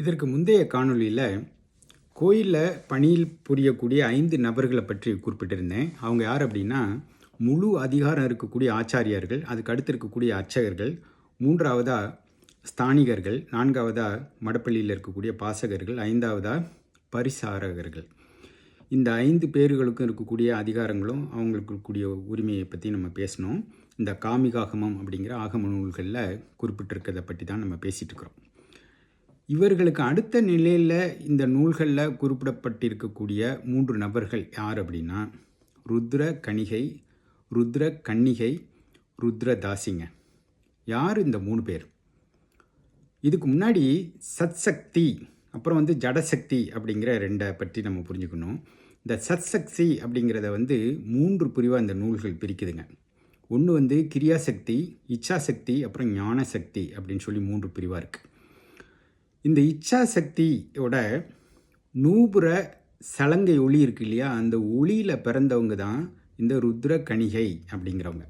இதற்கு முந்தைய காணொளியில் கோயிலில் பணியில் புரியக்கூடிய ஐந்து நபர்களை பற்றி குறிப்பிட்டிருந்தேன். அவங்க யார் அப்படின்னா முழு அதிகாரம் இருக்கக்கூடிய ஆச்சாரியார்கள் அதுக்கு அடுத்து இருக்கக்கூடிய அர்ச்சகர்கள் மூன்றாவதாக ஸ்தானிகர்கள் நான்காவதாக மடப்பள்ளியில் இருக்கக்கூடிய பாசகர்கள் ஐந்தாவதாக பரிசாரகர்கள். இந்த ஐந்து பேர்களுக்கும் இருக்கக்கூடிய அதிகாரங்களும் அவங்களுக்கு இருக்கக்கூடிய உரிமையை பற்றி நம்ம பேசணும். இந்த காமிகாகமம் அப்படிங்கிற ஆகம நூல்களில் குறிப்பிட்டிருக்கிறத பற்றி தான் நம்ம பேசிகிட்டு இருக்கிறோம். இவர்களுக்கு அடுத்த நிலையில் இந்த நூல்களில் குறிப்பிடப்பட்டிருக்கக்கூடிய மூன்று நபர்கள் யார் அப்படின்னா ருத்ர கணிகை ருத்ர கன்னிகை ருத்ர தாசிங்க. யார் இந்த மூணு பேர்? இதுக்கு முன்னாடி சத்சக்தி அப்புறம் வந்து ஜடசக்தி அப்படிங்கிற ரெண்டை பற்றி நம்ம புரிஞ்சுக்கணும். இந்த சத்சக்தி அப்படிங்கிறத வந்து மூன்று பிரிவாக இந்த நூல்கள் பிரிக்குதுங்க. ஒன்று வந்து கிரியாசக்தி இச்சாசக்தி அப்புறம் ஞானசக்தி அப்படின்னு சொல்லி மூன்று பிரிவாக இருக்குது இந்த இச்சாசக்தியோட நூபுர சலங்கை ஒளி இருக்கு இல்லையா? அந்த ஒளியில் பிறந்தவங்க தான் இந்த ருத்ர கணிகை அப்படிங்கிறவங்க.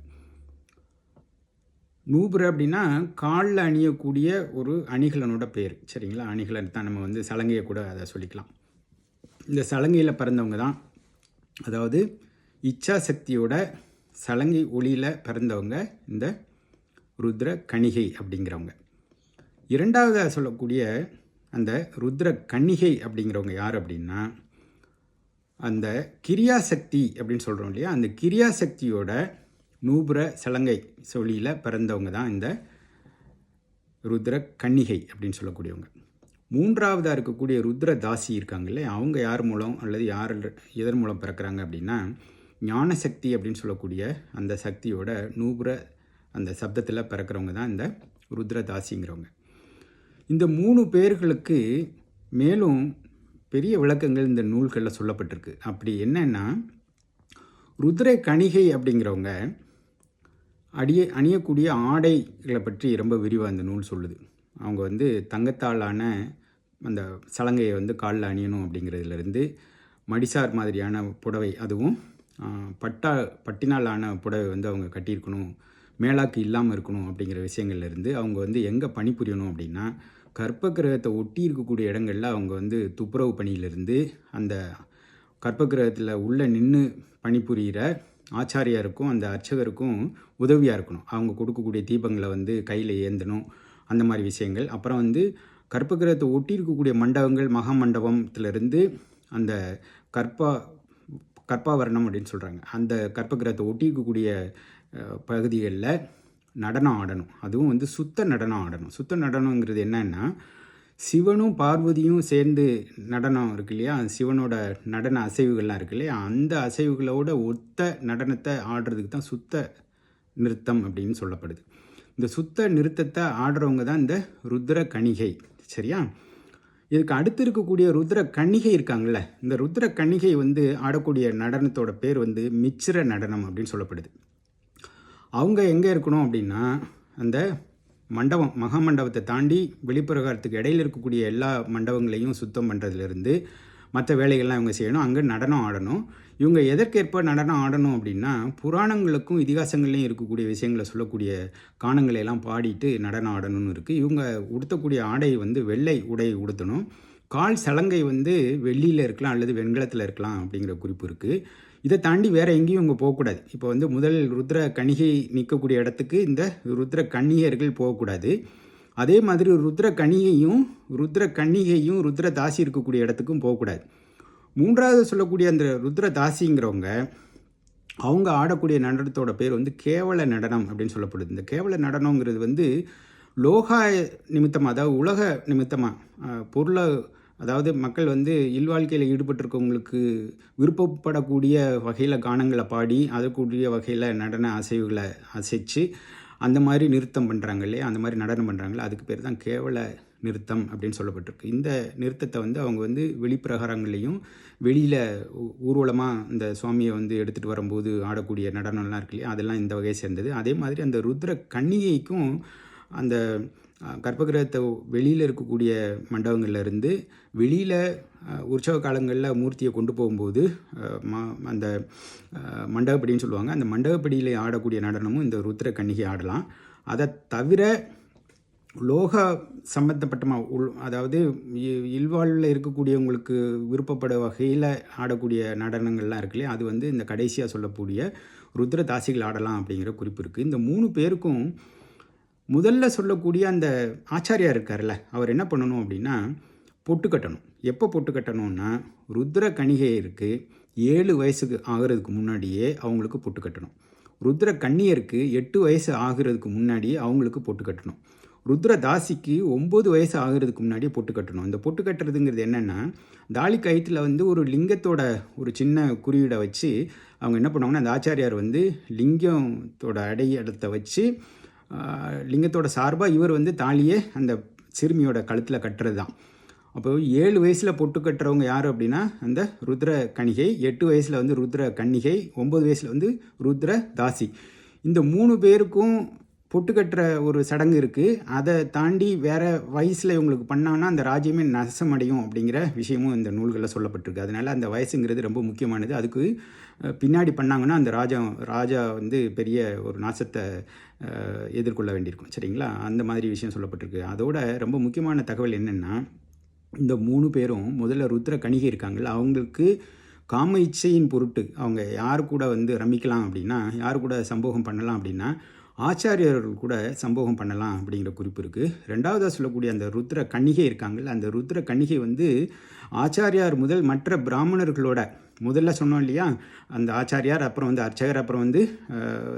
நூபுர அப்படின்னா காலில் அணியக்கூடிய ஒரு அணிகலனோட பேர். சரிங்களா? அணிகலன் தான் நம்ம வந்து சலங்கையை கூட அதை சொல்லிக்கலாம். இந்த சலங்கையில் பிறந்தவங்க தான் அதாவது இச்சா சக்தியோட சலங்கை ஒளியில் பிறந்தவங்க இந்த ருத்ர கணிகை அப்படிங்கிறவங்க. இரண்டாவதாக சொல்லக்கூடிய அந்த ருத்ர கன்னிகை அப்படிங்கிறவங்க யார் அப்படின்னா அந்த கிரியாசக்தி அப்படின்னு சொல்கிறோம் இல்லையா? அந்த கிரியாசக்தியோட நூபுர சலங்கை சொல்லியில் பிறந்தவங்க தான் இந்த ருத்ர கன்னிகை அப்படின்னு சொல்லக்கூடியவங்க. மூன்றாவதாக இருக்கக்கூடிய ருத்ர தாசி இருக்காங்கல்ல அவங்க யார் மூலம் அல்லது யார் எதன் மூலம் பிறக்கிறாங்க அப்படின்னா ஞானசக்தி அப்படின்னு சொல்லக்கூடிய அந்த சக்தியோட நூபுர அந்த சப்தத்தில் பிறக்கிறவங்க தான் இந்த ருத்ர தாசிங்கிறவங்க. இந்த மூணு பேர்களுக்கு மேலும் பெரிய விளக்கங்கள் இந்த நூல்களில் சொல்லப்பட்டிருக்கு. அப்படி என்னென்னா ருத்ர கணிகை அப்படிங்கிறவங்க அடிய அணியக்கூடிய ஆடைகளை பற்றி ரொம்ப விரிவாக அந்த நூல் சொல்லுது. அவங்க வந்து தங்கத்தாலான அந்த சலங்கையை வந்து காலில் அணியணும் அப்படிங்கிறதுலேருந்து மடிசார் மாதிரியான புடவை அதுவும் பட்டா பட்டினாலான புடவை வந்து அவங்க கட்டியிருக்கணும் மேலாக்கு இல்லாமல் இருக்கணும் அப்படிங்கிற விஷயங்கள்லேருந்து அவங்க வந்து எங்கே பணிபுரியணும் அப்படின்னா கற்ப கிரகத்தை ஒட்டி இருக்கக்கூடிய இடங்களில் அவங்க வந்து துப்புரவு பணியிலிருந்து அந்த கற்ப கிரகத்தில் உள்ளே நின்று பணிபுரிகிற ஆச்சாரியாருக்கும் அந்த அர்ச்சகருக்கும் உதவியாக இருக்கணும். அவங்க கொடுக்கக்கூடிய தீபங்களை வந்து கையில் ஏந்தணும் அந்த மாதிரி விஷயங்கள். அப்புறம் வந்து கற்பகிரகத்தை ஒட்டி இருக்கக்கூடிய மண்டபங்கள் மகா மண்டபத்திலிருந்து அந்த கற்பா கற்பாவரணம் அப்படின்னு சொல்கிறாங்க அந்த கற்பகிரகத்தை ஒட்டி இருக்கக்கூடிய பகுதிகளில் நடனம் ஆடணும். அதுவும் வந்து சுத்த நடனம் ஆடணும். சுத்த நடனங்கிறது என்னன்னா சிவனும் பார்வதியும் சேர்ந்து நடனம் இருக்கு இல்லையா? சிவனோட நடன அசைவுகள்லாம் இருக்கு இல்லையா? அந்த அசைவுகளோட ஒத்த நடனத்தை ஆடுறதுக்கு தான் சுத்த நிறுத்தம் அப்படின்னு சொல்லப்படுது. இந்த சுத்த நிறுத்தத்தை ஆடுறவங்க தான் இந்த ருத்ர கணிகை சரியா? இதுக்கு அடுத்து இருக்கக்கூடிய ருத்ர கன்னிகை இருக்காங்கள்ல இந்த ருத்ர கன்னிகை வந்து ஆடக்கூடிய நடனத்தோட பேர் வந்து மிச்சிர நடனம் அப்படின்னு சொல்லப்படுது. அவங்க எங்கே இருக்கணும் அப்படின்னா அந்த மண்டபம் மகா மண்டபத்தை தாண்டி வெளிப்பிரகாரத்துக்கு இடையில் இருக்கக்கூடிய எல்லா மண்டபங்களையும் சுத்தம் பண்ணுறதுலேருந்து மற்ற வேலைகள்லாம் இவங்க செய்யணும். அங்கே நடனம் ஆடணும். இவங்க எதற்கேற்ப நடனம் ஆடணும் அப்படின்னா புராணங்களுக்கும் இதிகாசங்கள்லையும் இருக்கக்கூடிய விஷயங்களை சொல்லக்கூடிய காணங்களை எல்லாம் பாடிட்டு நடனம் ஆடணும்னு இருக்குது இவங்க உடுத்தக்கூடிய ஆடை வந்து வெள்ளை உடை உடுத்தணும். கால் சலங்கை வந்து வெள்ளியில் இருக்கலாம் அல்லது வெண்கலத்தில் இருக்கலாம் அப்படிங்கிற குறிப்பு இருக்குது இதை தாண்டி வேறு எங்கேயும் இவங்க போகக்கூடாது. இப்போ வந்து முதல் ருத்ர கணிகை நிற்கக்கூடிய இடத்துக்கு இந்த ருத்ர கன்னியர்கள் போகக்கூடாது. அதே மாதிரி ருத்ர கணிகையும் ருத்ர கன்னிகையும் ருத்ர தாசி இருக்கக்கூடிய இடத்துக்கும் போகக்கூடாது. மூன்றாவது சொல்லக்கூடிய அந்த ருத்ர தாசிங்கிறவங்க அவங்க ஆடக்கூடிய நடனத்தோட பேர் வந்து கேவல நடனம் அப்படின்னு சொல்லப்படுது. இந்த கேவல நடனங்கிறது வந்து லோகா நிமித்தமாக அதாவது உலக நிமித்தமாக பொருளை அதாவது மக்கள் வந்து இல்வாழ்க்கையில் ஈடுபட்டிருக்கவங்களுக்கு விருப்பப்படக்கூடிய வகையில் கானங்களை பாடி அதற்குரிய வகையில் நடன அசைவுகளை அசைச்சு அந்த மாதிரி நிறுத்தம் பண்ணுறாங்க இல்லையா? அந்த மாதிரி நடனம் பண்ணுறாங்களே அதுக்கு பேர் தான் கேவல நிறுத்தம் அப்படின்னு சொல்லப்பட்டிருக்கு. இந்த நிறுத்தத்தை வந்து அவங்க வந்து வெளிப்பிரகாரங்களையும் வெளியில் ஊர்வலமாக இந்த சுவாமியை வந்து எடுத்துகிட்டு வரும்போது ஆடக்கூடிய நடனம்லாம் இருக்கு இல்லையா? அதெல்லாம் இந்த வகையை சேர்ந்தது. அதே மாதிரி அந்த ருத்ர கன்னிகைக்கும் அந்த கர்ப்பகிரகத்தை வெளியில் இருக்கக்கூடிய மண்டபங்கள்லேருந்து வெளியில் உற்சவ காலங்களில் மூர்த்தியை கொண்டு போகும்போது அந்த மண்டபப்படின்னு சொல்லுவாங்க. அந்த மண்டபப்படியில் ஆடக்கூடிய நடனமும் இந்த ருத்ர கன்னிகை ஆடலாம். அதை தவிர லோக சம்மந்தப்பட்டமாக உள் அதாவது இ- இல்வாழ்வில் இருக்கக்கூடியவங்களுக்கு விருப்பப்பட வகையில் ஆடக்கூடிய நடனங்கள்லாம் இருக்கு இல்லையா? அது வந்து இந்த கடைசியாக சொல்லக்கூடிய ருத்ர தாசிகள் ஆடலாம் அப்படிங்கிற குறிப்பு இருக்குது இந்த மூணு பேருக்கும் முதல்ல சொல்லக்கூடிய அந்த ஆச்சாரியா இருக்கார்ல அவர் என்ன பண்ணணும் அப்படின்னா பொட்டு கட்டணும். எப்போ பொட்டு கட்டணும்னா ருத்ர கணிகை இருக்குது ஏழு வயசுக்கு ஆகிறதுக்கு முன்னாடியே அவங்களுக்கு பொட்டு கட்டணும். ருத்ர கன்னியருக்கு எட்டு வயசு ஆகிறதுக்கு முன்னாடியே அவங்களுக்கு பொட்டு கட்டணும். ருத்ர தாசிக்கு ஒம்பது வயசு ஆகிறதுக்கு முன்னாடியே பொட்டு கட்டணும். இந்த பொட்டு கட்டுறதுங்கிறது என்னென்னா தாலி கயிற்றில் வந்து ஒரு லிங்கத்தோட ஒரு சின்ன குறியீடை வச்சு அவங்க என்ன பண்ணுவாங்கன்னா அந்த ஆச்சாரியார் வந்து லிங்கத்தோட அடையாளத்தை வச்சு லிங்கத்தோட சார்பாக இவர் வந்து தாலியே அந்த சிறுமியோட கழுத்தில் கட்டுறது தான் அப்போ ஏழு வயசில் பொட்டு கட்டுறவங்க யார் அப்படின்னா அந்த ருத்ர கணிகை எட்டு வயசில் வந்து ருத்ர கன்னிகை ஒம்பது வயசில் வந்து ருத்ர தாசி இந்த மூணு பேருக்கும் பொட்டு கட்டுற ஒரு சடங்கு இருக்குது அதை தாண்டி வேறு வயசில் இவங்களுக்கு பண்ணாங்கன்னா அந்த ராஜ்யமே நசமடையும் அப்படிங்கிற விஷயமும் இந்த நூல்களில் சொல்லப்பட்டிருக்கு. அதனால அந்த வயசுங்கிறது ரொம்ப முக்கியமானது. அதுக்கு பின்னாடி பண்ணாங்கன்னா அந்த ராஜா ராஜா வந்து பெரிய ஒரு நாசத்தை எதிர்கொள்ள வேண்டியிருக்கும். சரிங்களா? அந்த மாதிரி விஷயம் சொல்லப்பட்டிருக்கு. அதோட ரொம்ப முக்கியமான தகவல் என்னென்னா இந்த மூணு பேரும் முதல்ல ருத்ர கணிகை இருக்காங்கல்ல அவங்களுக்கு காம இச்சையின் பொருட்டு அவங்க யார் கூட வந்து ரமிக்கலாம் அப்படின்னா யார் கூட சம்போகம் பண்ணலாம் அப்படின்னா ஆச்சாரியர்கள் கூட சம்போகம் பண்ணலாம் அப்படிங்கிற குறிப்பு இருக்குது ரெண்டாவதாக சொல்லக்கூடிய அந்த ருத்ர கன்னிகை இருக்காங்கல்ல அந்த ருத்ர கன்னிகை வந்து ஆச்சாரியார் முதல் மற்ற பிராமணர்களோட முதல்ல சொன்னோம் இல்லையா அந்த ஆச்சாரியார் அப்புறம் வந்து அர்ச்சகர் அப்புறம் வந்து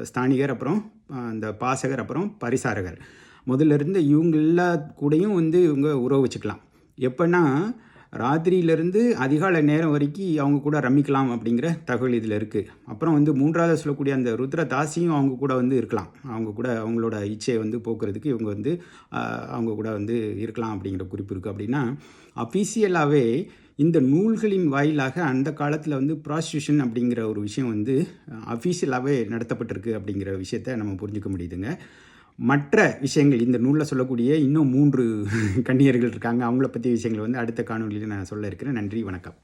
ஸ்தானிகர் அப்புறம் அந்த பாசகர் அப்புறம் பரிசாரகர். முதல்ல இருந்த இவங்க எல்லா கூடயும் வந்து இவங்க உறவு வச்சுக்கலாம். எப்போன்னா ராத்திரியிலேருந்து அதிகாலை நேரம் வரைக்கும் அவங்க கூட ரமிக்கலாம் அப்படிங்கிற தகவல் இதில் இருக்குது அப்புறம் வந்து மூன்றாவது சொல்லக்கூடிய அந்த ருத்ர தாசியும் அவங்க கூட வந்து இருக்கலாம். அவங்க கூட அவங்களோட இச்சையை வந்து போக்குறதுக்கு இவங்க வந்து அவங்க கூட வந்து இருக்கலாம் அப்படிங்கிற குறிப்பு இருக்குது அப்படின்னா அஃபீஷியலாகவே இந்த நூல்களின் வாயிலாக அந்த காலத்தில் வந்து ப்ராஸ்டியூஷன் அப்படிங்கிற ஒரு விஷயம் வந்து அஃபீஷியலாகவே நடத்தப்பட்டிருக்கு அப்படிங்கிற விஷயத்த நம்ம புரிஞ்சுக்க முடியுதுங்க. மற்ற விஷயங்கள் இந்த நூலில் சொல்லக்கூடிய இன்னும் மூன்று கண்ணியர்கள் இருக்காங்க. அவங்கள பற்றிய விஷயங்கள் வந்து அடுத்த காணொலியில் நான் சொல்ல இருக்கிறேன். நன்றி வணக்கம்.